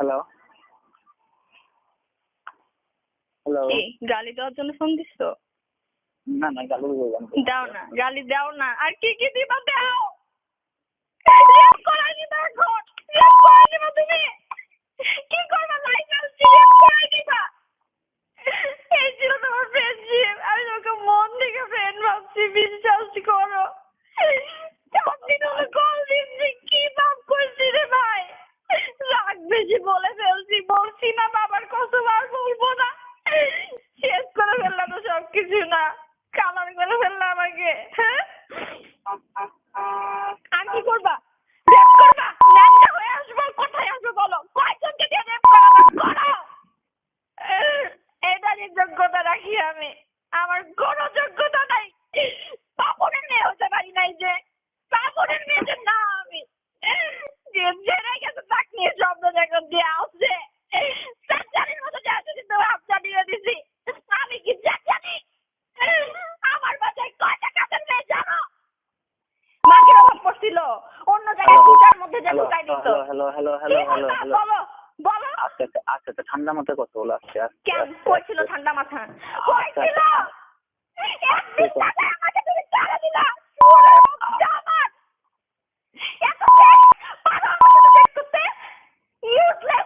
Hello hello কি গালি দেওয়ার জন্য ফোন দিছো? না না গালি বললাম দাও না গালি দাও না। আর কি কি দিবা দাও? করাই দিবা এখন। করাই দিবা তুমি। কি করবা করাই দিবা? এই ছিল তোমার ফ্রেন্ডশিপ আমি তোমাকে মন থেকে ফ্রেন্ড ভাবছি বিশ্বাস করো। রাগ বলে ফেলছি বলছি না বাবার কসম আর বলব না শেষ করে ফেললাম তো সবকিছু না কালার করে ফেললাম আমাকে হ্যাঁ আর কি করবা রেপ করবা ন্যাংটা হয়ে আসব কোথায় আসব বলো কয়জনকে দিয়ে রেপ করাবা করো এটারই যোগ্যতা রাখি আমি আমার কোনো যোগ্যতা নাই পাপনের মেয়ে হতে পারি নাই যে পাপনের মেয়ে যে না আমি যে জেনে গেছে তাক নিয়ে শব্দ যখন দিয়ে আসছে চাচারির মতো যাচ্ছে কিন্তু হাত চালিয়ে দিছি আমি কি চাচারি আমার বাসায় কয়টা কাজের মেয়ে জানো মাকে অভাব পড়ছিল অন্য জায়গায় দিত হ্যালো হ্যালো হ্যালো কি হ্যালো হ্যালো। বলো বলো। আচ্ছা আচ্ছা আচ্ছা আচ্ছা ঠান্ডা মাথায় কথা বলো আচ্ছা আচ্ছা কেন আচ্ছা, আচ্ছা। ঠান্ডা মাথা? আচ্ছা, আচ্ছা।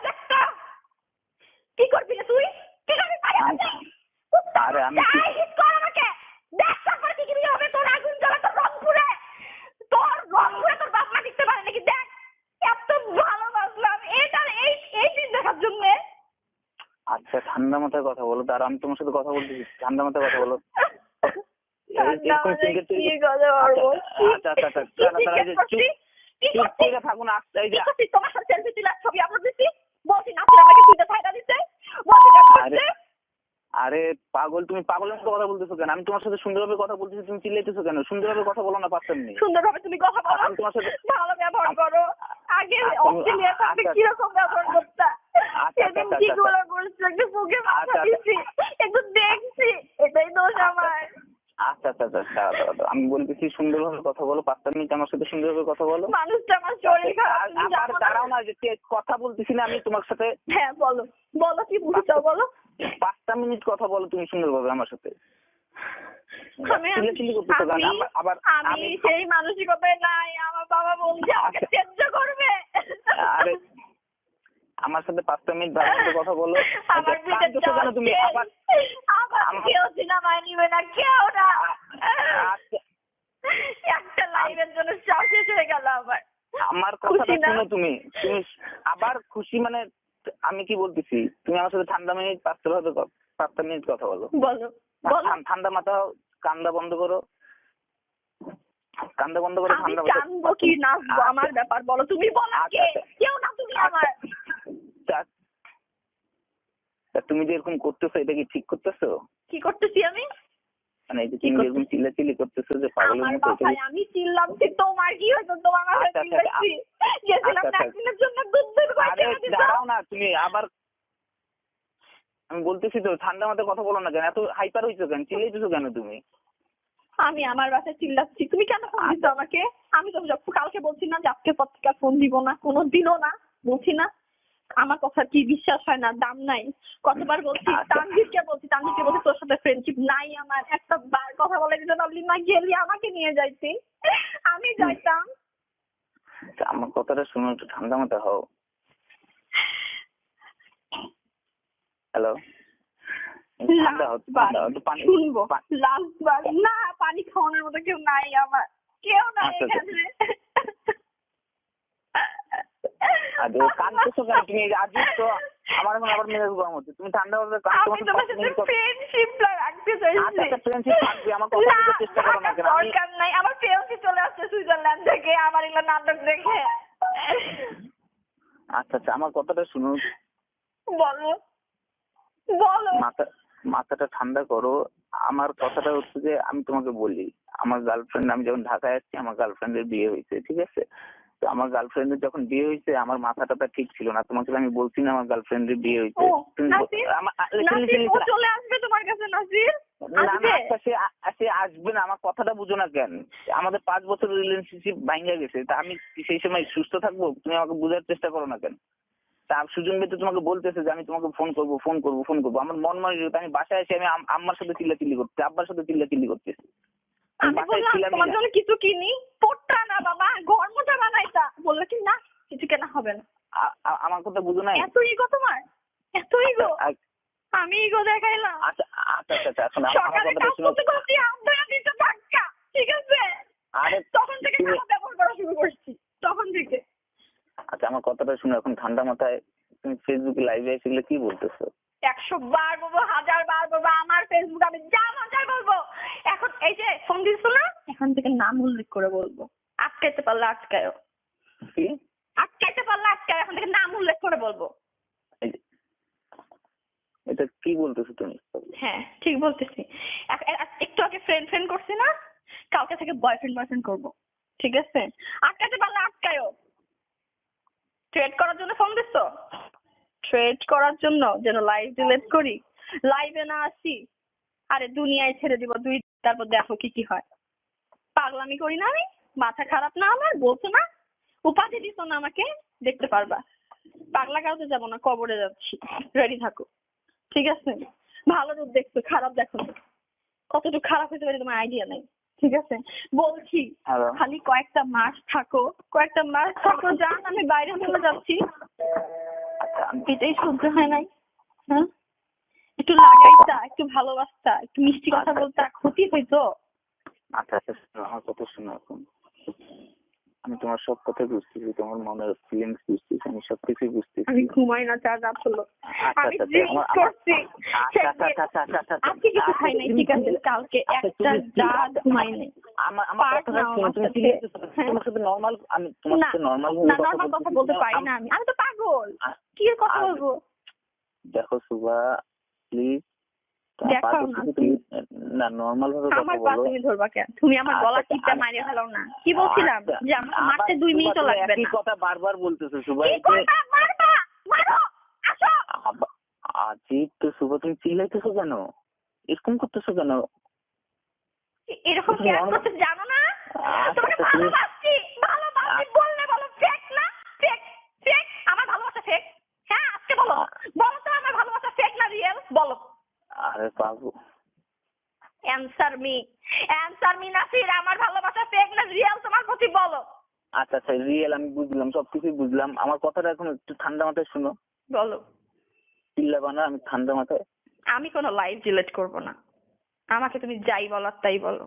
একটা। কি করবি তুই? কি করবি? আরে আমি কি- যাই হিট কর আমাকে দেখছ করে কি কি হবে তোর আগুন জ্বলা তোর রংপুরে তোর রংপুরে তোর বাপ মা দেখতে পারে নাকি দেখ এত ভালোবাসলাম এটার এই এই দিন দেখার জন্যে আচ্ছা ঠান্ডা মাথায় কথা বলো। তার আমি তোমার সাথে কথা বলতেছি। ঠান্ডা মাথায় কথা বলো। থাকুন? তোমার সাথে ছবি? বলছি আমাকে ফায়দা? বলছি আরে আরে পাগল তুমি পাগলের মতো কথা বলতেছো কেন? আমি তোমার সাথে সুন্দরভাবে কথা বলতেছি তুমি চিল্লাইতেছো কেন? সুন্দরভাবে কথা বলো না পারতেন নি। সুন্দরভাবে তুমি কথা বলো। আমি তোমার সাথে- ভালো ব্যবহার করো। আগে আচ্ছা, অস্ট্রেলিয়া থাকতে আচ্ছা, কীরকম ব্যবহার করতা? সেদিন আচ্ছা, কি আচ্ছা, গুলো একটু বুকে মাথা আচ্ছা। দিছি একটু দেখছি এটাই দোষ আমার আচ্ছা আচ্ছা আচ্ছা। আমি বলতেছি সুন্দরভাবে কথা বলো পাঁচটা মিনিট আমার সাথে সুন্দরভাবে কথা বলো মানুষটা আমার শরীর খারাপ? দাঁড়াও না কথা বলতেছি না আমি তোমার সাথে হ্যাঁ বলো বলো কি বুঝছ বলো পাঁচটা মিনিট কথা বলো তুমি সুন্দরভাবে আমার সাথে আমি সেই মানসিকতায় নাই আমার বাবা বলছে আমাকে করবে আরে আমার সাথে পাঁচটা মিনিট ভালো কথা বলো। কেন তুমি? আবার আমার আমার- কেউ সিনেমায় নিবে না কেউ না। আচ্ছা, একটা লাইভের জন্য চাপ শেষ হয়ে গেল আমার। আমার কথাটা শুনো তুমি। তুমি আবার খুশি মানে আমি কি বলতেছি? তুমি আমার সাথে ঠান্ডা মিনিট পাঁচটা ভাবে পাঁচটা মিনিট কথা বলো। বলো ঠান্ডা মাথা কান্দা বন্ধ করো। কান্দা বন্ধ করো ঠান্ডা মাথা কি নাচবো আচ্ছা। আমার ব্যাপার বলো। তুমি বলো আচ্ছা, কে? আচ্ছা। কেউ না তুমি আমার। তা তুমি যে এরকম করতেছো এটা কি ঠিক করতেছো? কি করতেছি আমি? মানে এই যে তুমি করতেছি? এরকম চিল্লাচিল্লি করতেছো যে পাগলের আমার মতো এটা আমি চিল্লামছি তোমার কি হয়েছে? তোমার আচ্ছা, আচ্ছা, চিল্লাচ্ছি গেছিলাম আচ্ছা। জন্য দুধ দুধ করে দাঁড়াও না তুমি আবার আমি বলতেছি তো ঠান্ডা মাথায় কথা বলো না কেন? এত হাইপার হইছো কেন? চিল্লাইতেছো কেন তুমি? আমি আমার বাসায় চিল্লাচ্ছি। তুমি কেন ফোন দিছো আমাকে? আমি তো কালকে বলছি না যে আজকে পর থেকে ফোন দিব না কোনো দিনও না। বলছি না। আমার কথা কি বিশ্বাস হয় না দাম নাই। কতবার বলছি আচ্ছা। তানভীরকে বলছি তানভীরকে বলছি তোর সাথে ফ্রেন্ডশিপ নাই আমার। একটা বার কথা বলে দিতে পারলি না গেলি আমাকে নিয়ে যাইতি। আমি যাইতাম। আমার কথাটা শুনো একটু ঠান্ডা মাথা হও। হ্যালো শুনব। পা- লাস্টবার। না পানি খাওয়ানোর মতো কেউ নাই আমার। কেউ নাই আচ্ছা, আচ্ছা। এখানে আরে কাঁদতেছো কেন তুমি আজকে তো আমার এখন আবার মেজাজ গরম হচ্ছে। তুমি ঠান্ডা হবে আমি তোমার সাথে ফ্রেন্ডশিপ রাখতে চাইছি আচ্ছা আচ্ছা ফ্রেন্ডশিপ থাকবে আমার কথা বলতে চেষ্টা করো না কেন? দরকার নাই। আমার ফেলসি চলে আসছে সুইজারল্যান্ড থেকে আমার এগুলো নাটক দেখে। আচ্ছা আচ্ছা আমার কথাটা শুনো। বলো। বলো। মাথা মাথাটা ঠান্ডা করো। আমার কথাটা হচ্ছে যে আমি তোমাকে বলি আমার গার্লফ্রেন্ড আমি যখন ঢাকায় আসছি আমার গার্লফ্রেন্ডের বিয়ে হয়েছে ঠিক আছে? তো আমার গার্লফ্রেন্ডের যখন বিয়ে হয়েছে আমার মাথাটা তা ঠিক ছিল না। তোমাকে আমি বলছি না আমার গার্লফ্রেন্ডের বিয়ে হয়েছে. চলে আসবে তোমার কাছে নাসির? সে আসবে না আমার কথাটা বুঝো না কেন? আমাদের পাঁচ বছর রিলেশনশিপ ভাঙ্গা গেছে তা আমি সেই সময় সুস্থ থাকব? তুমি আমাকে বোঝার চেষ্টা করো না কেন? তা সুজন ভাই তো তোমাকে বলতেছে যে আমি তোমাকে ফোন করব ফোন করব ফোন করব। আমার মন মনে আমি বাসায় এসে আমি আম- আম্মার সাথে চিল্লা চিল্লি করতে আব্বার সাথে চিল্লা চিল্লি করতেছি। আমি আমি বললাম তোমার জন্য কিছু কিনি। পড়তা না বাবা ঘর মোটা বানাইতা। বলল কি না কিছু কেনা হবে না। আমার কথা বুঝো নাই? এত ইগো তোমার? এত ইগো আমি ইগো দেখাইলাম। আচ্ছা আচ্ছা আচ্ছা আচ্ছা শোনো, আমার সকালে কথাটা কাজ করতে করতে আপনারা দিতে ধাক্কা ঠিক আছে? আরে তখন থেকে তুমি- খারাপ ব্যবহার করা শুরু করছি তখন থেকে। আচ্ছা আমার কথাটা শুনো এখন ঠান্ডা মাথায় তুমি ফেসবুকে লাইভে এসে কি বলতেছো? একশো বার বলব হাজার বার বলব আমার ফেসবুক আমি যা চাই বলব। এখন এই যে ফোন দিচ্ছ না এখান থেকে নাম উল্লেখ করে বলব। আটকাইতে পারলে আটকায়ও। কি? আটকাইতে পারলে আটকায় এখন থেকে নাম উল্লেখ করে বলব। এটা কি বলতেছো তুমি? হ্যাঁ ঠিক বলতেছি। এক- এক- একটু আগে ফ্রেন্ড ফ্রেন্ড করছি না? কালকে থেকে বয়ফ্রেন্ড বয়ফ্রেন্ড করব। ঠিক আছে? আটকাতে পারলে আটকায়ও। ট্রেড করার জন্য ফোন দিচ্ছ ট্রেড করার জন্য যেন লাইভ ডিলেট করি। লাইভে না আসি আরে দুনিয়ায় ছেড়ে দিব দুই তারপর দেখো কি কি হয়। পাগলামি করি না আমি মাথা খারাপ না আমার বলছো না? উপাধি দিছো না আমাকে দেখতে পারবা। পাগলা কাউতে যাব না কবরে যাচ্ছি। রেডি থাকো। ঠিক আছে? ভালো রূপ দেখছ খারাপ দেখো। কতটুকু খারাপ হতে পারে তোমার আইডিয়া নেই। ঠিক আছে? বলছি খালি কয়েকটা মাস থাকো কয়েকটা মাস থাকো যান আমি বাইরে চলে যাচ্ছি। এটাই শুনতে হয় নাই। হ্যাঁ? একটু লাগাইতা একটু ভালোবাসতা একটু মিষ্টি কথা বলতা ক্ষতি হইতো। আচ্ছা আচ্ছা আমার কথা শোনো এখন। আমি তোমার সব কথা বুঝতেছি তোমার মনের ফিলিংস বুঝতেছি আমি সবকিছুই বুঝতেছি। আমি ঘুমাই না চার রাত হলো আচ্ছা, আমি আচ্ছা, ড্রিঙ্ক আমার- আমার- করছি আচ্ছা, আচ্ছা, আচ্ছা, আচ্ছা, আচ্ছা, আচ্ছা, আজকে কিছু আচ্ছা, খাই নাই ঠিক আছে কালকে আচ্ছা, একটা রাত ঘুমাই নাই। আমার আমার নাও তুমি। তোমার সাথে নর্মাল আমি তোমার সাথে নর্মাল না নর্মাল কথা বলতে পারি না আমি আমি তো পাগল। কি কথা বলব? দেখো সুভা প্লিজ দেখাও না, না নর্মাল ভাবে আমার পা তুমি ধরবা কেন? তুমি আমার আচ্ছা, গলা আচ্ছা, টিপটা আমি- মারিয়ে ফেলাও না। কি বলছিলাম? আচ্ছা, যে আমাকে মারতে দুই মিনিটও লাগবে একই না। কথা বারবার বলতেছো সুভা কি করবা মারবা! মারো! আসো! আজিব তো সুভা তুমি চিল্লাইতেছো কেন? এরকম করতেছো কেন? এরকম কেন করতে জানো না? আচ্ছা, তোমাকে আচ্ছা, ভালোবাসছি ভালোবাসছি বললে বলো ফেক না ফেক ফেক আমার ভালোবাসা ফেক হ্যাঁ আজকে বলো বলো তো আমার ভালোবাসা ফেক না রিয়েল বলো আরে answer me answer me Nasir আমার ভালোবাসা ফেক না রিয়েল তোমার প্রতি বলো। আচ্ছা আচ্ছা রিয়েল আমি বুঝলাম সবকিছুই বুঝলাম। আমার কথাটা এখন একটু ঠান্ডা মাথায় শুনো। বলো। চিল্লাবা না আমি ঠান্ডা মাথায়। আমি কোনো লাইভ ডিলিট করব না। আমাকে তুমি যাই বলার তাই বলো।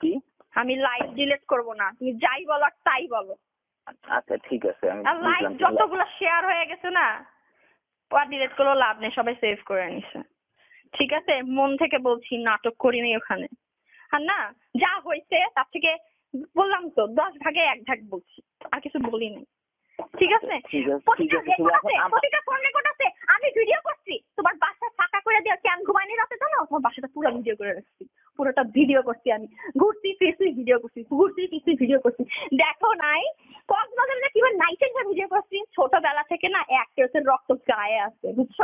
কি? আমি লাইভ ডিলিট করব না। তুমি যাই বলার তাই বলো। আচ্ছা ঠিক আছে আমি লাইভ যতগুলো শেয়ার হয়ে গেছে না ডিলিট করলেও লাভ নেই সবাই সেভ করে নিছে। ঠিক আছে? মন থেকে বলছি নাটক করি নাই ওখানে। আর না যা হয়েছে তার থেকে বললাম তো দশ ভাগে এক ভাগ বলছি আর কিছু বলি নাই। ঠিক আছে? প্রতিটা ফোন আছে আমি ভিডিও করছি। তোমার বাসা ফাঁকা করে ঘুমাইনি রাতে জানো? তোমার বাসাটা পুরো ভিডিও করে রাখছি। পুরোটা ভিডিও করছি আমি। ঘুরছি ফিরছি ভিডিও করছি ঘুরছি ফিরছি ভিডিও করছি। দেখো নাই কক্সবাজারে কীভাবে নাইটে ভিডিও করছি। ছোটবেলা থেকে না এক রক্ত গায়ে আছে বুঝছ?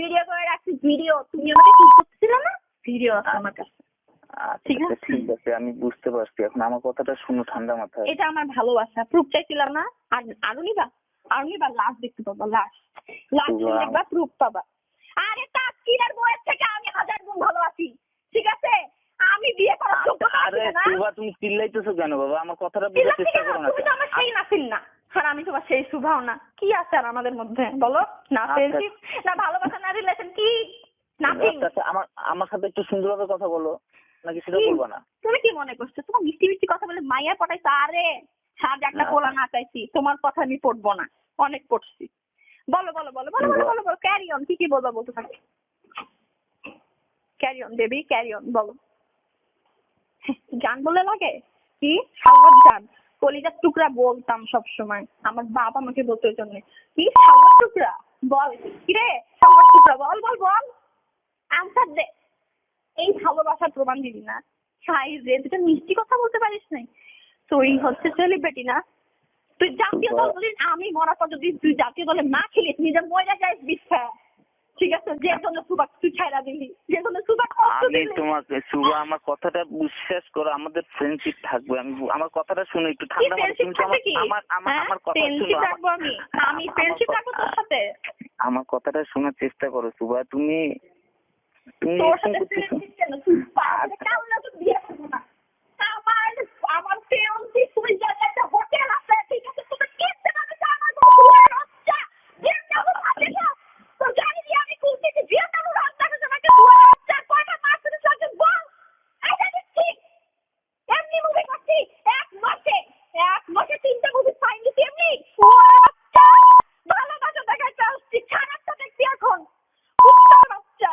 ভিডিও করে রাখছি ভিডিও তুমি আমাকে কি করছিলে না? ভিডিও আছে আমার কাছে। আচ্ছা ঠিক আছে। ঠিক আছে আমি বুঝতে পারছি। এখন আমার কথাটা শুনো ঠান্ডা মাথায়। এটা আমার ভালোবাসা। প্রুফ চাইছিলাম না। আর আরও নিবা আরও নিবা লাশ দেখতে পাবা লাশ লাশ দেখবা প্রুফ পাবা। আরে তাস্কিরের বউয়ের থেকে আমি হাজার গুণ ভালোবাসি? ঠিক আছে? আমি বিয়ে করার যোগ্য আরে না? সুভা তুমি চিল্লাইতেছো কেন বাবা? আমার কথাটা বোঝার চিল্লাচ্ছি চেষ্টা করো না তুমি তো আমার সেই নাসিন না। আর আমি তোমার সেই সুভাও না কি আছে আর আমাদের মধ্যে? বলো? না আচ্ছা। ফ্রেন্ডশিপ না ভালোবাসা না রিলেশন কি? নাথিং আচ্ছা, আচ্ছা, আমার আমার সাথে একটু সুন্দরভাবে কথা বলো নাকি সেটা? বলব না? তুমি কি মনে করছ? তোমার মিষ্টি মিষ্টি কথা বলে মাইয়া পটাইছো? আরে সাজ একটা। পোলা না চাইছি। তোমার কথা আমি পড়ব না। অনেক পড়ছি। বলো বলো বলো বলো বলো বলো বলো ক্যারি অন কি কি বলব বলতে থাকি। Carry on baby carry on বলো। গান বলে লাগে? কি? সাগর জান। কলিজার টুকরা বলতাম সব সময় আমার বাবা আমাকে বলতো ওই জন্য কি সাগর টুকরা? বল কি রে সাগর টুকরা? বল বল বল। আনসার দে। এই ভালোবাসার প্রমাণ দিবি না। হাই রে তো মিষ্টি কথা বলতে পারিস নাই। তুই হচ্ছে সেলিব্রিটি না। তুই জাতীয় দল বলিস আমি পর যদি তুই জাতীয় দলে না খেলিস নিজে মজা যাইস বিশ্বা ঠিক আছে যে জন্য তুই ছাইরা দিলি। যে জন্য আমি তোমাকে শুভ আমার কথাটা বিশ্বাস করো আমাদের ফ্রেন্ডশিপ থাকবে। আমি আমার কথাটা শুনো একটু ঠান্ডা মাথায়। তুমি আমার আমার আমার হ্যাঁ? আমার কথা ফ্রেন্ডশিপ শুনো আমি। আমি ফ্রেন্ডশিপ রাখব তোর সাথে। আমার কথাটা শোনার চেষ্টা করো সুভা তুমি তুমি তোর এরকম সাথে করতেছো ফ্রেন্ডশিপ কেন তুই পাগল কেমন তো বিয়ে করব না আমার আমার ফ্রেন্ডশিপ তুই জানি একটা হোটেল আছে ঠিক আছে তোকে কিনতে পারবে না আমার কোনো কুয়ার বাচ্চা যেটা আমার আছে না তো জানি যে আমি কোন থেকে যেটা আমার রাস্তা আছে আমাকে কুয়ার বাচ্চা কয়টা মাস ধরে চলছে বল এটা দিচ্ছি এমনি মুভি করছি এক মাসে এক মাসে তিনটা মুভি ফাইন দিচ্ছি এমনি কুয়ার বাচ্চা ভালো বাচ্চা দেখাইতে আসছি খারাপটা দেখছি এখন কুত্তার বাচ্চা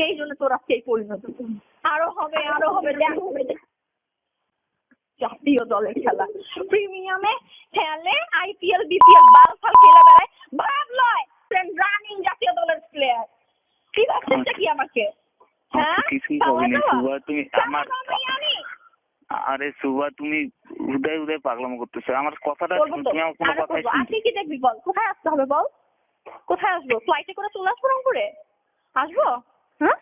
সেই জন্য তোর আজকে এই পরিণত আরও হবে আরও হবে। জাতীয় দলের খেলা। প্রিমিয়ামে খেলে আইপিএল বিপিএল বাল ফাল খেলে বেড়ায় ভাব লয় রানিং জাতীয় দলের প্লেয়ার কি ভাবছিস কি আমাকে? হ্যাঁ? সুভা তুমি আমার আরে উদয় উদয় পাগলামো করতেছো। আমার কথাটা তুমি আমার কোনো আরও কথাই আজকে কি দেখবি বল? কোথায় আসতে হবে বল? কোথায় আসব? ফ্লাইটে করে চলে আসব রংপুরে? আসব? হ্যাঁ?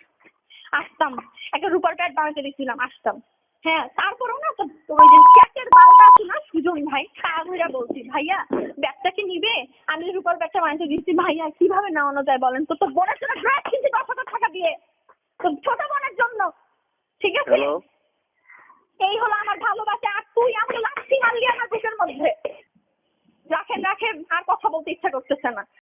আসতাম। একটা রূপার প্যাড বানাতে দিয়েছিলাম আসতাম। হ্যাঁ তারপরেও না ওই যে ক্যাটের বালটা আছে না সুজন ভাই তাগুরা বলছি ভাইয়া ব্যাগটা কি নিবে? আমি রূপার ব্যাগটা বানাতে দিচ্ছি ভাইয়া কীভাবে নেওয়ানো যায় বলেন তো? তোর বোনের জন্য ড্রেস কিনছি দশ হাজার টাকা দিয়ে তোর ছোট বোনের জন্য ঠিক আছে? এই হলো আমার ভালোবাসা আর তুই আমাকে লাথি মারলি আমার বুকের মধ্যে। রাখেন রাখেন আর কথা বলতে ইচ্ছা করতেছে না।